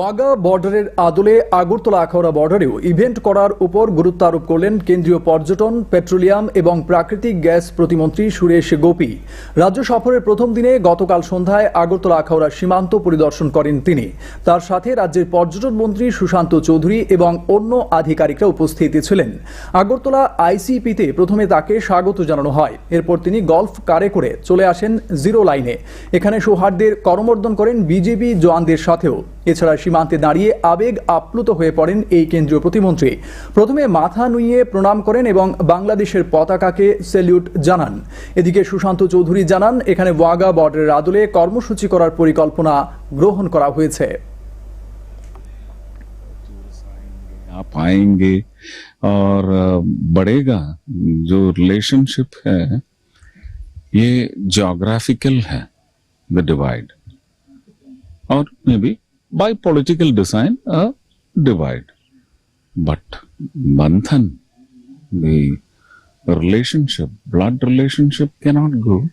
ওয়াগা বর্ডারের আদলে আগরতলা আখাউড়া বর্ডারেও ইভেন্ট করার উপর গুরুত্ব আরোপ করলেন কেন্দ্রীয় পর্যটন, পেট্রোলিয়াম এবং প্রাকৃতিক গ্যাস প্রতিমন্ত্রী সুরেশ গোপী। রাজ্য সফরের প্রথম দিনে গতকাল সন্ধ্যায় আগরতলা আখাউড়া সীমান্ত পরিদর্শন করেন তিনি। তার সাথে রাজ্যের পর্যটন মন্ত্রী সুশান্ত চৌধুরী এবং অন্য আধিকারিকরা উপস্থিত ছিলেন। আগরতলা আইসিপিতে প্রথমে তাকে স্বাগত জানানো হয়। এরপর তিনি গল্ফ কারে করে চলে আসেন জিরো লাইনে। এখানে সৌহার্দ্যের করমর্দন করেন বিজেপি জওয়ানদের সাথেও। এছাড়া সীমান্তে দাঁড়িয়ে আবেগ আপ্লুত হয়ে পড়েন এই কেন্দ্রীয় প্রতিমন্ত্রী প্রথমে মাথা নুইয়ে প্রণাম করেন এবং বাংলাদেশের পতাকাকে স্যালিউট জানান এদিকে সুশান্ত চৌধুরী জানান এখানে ওয়াগা বর্ডারের আদলে কর্মসূচি করার পরিকল্পনা গ্রহণ করা হয়েছে आप आएंगे और अ, बढ़ेगा जो रिलेशनशिप है ये जोग्राफिकल है द डिवाइड और may be by political design a divide. But Bandhan, the relationship, blood relationship cannot go.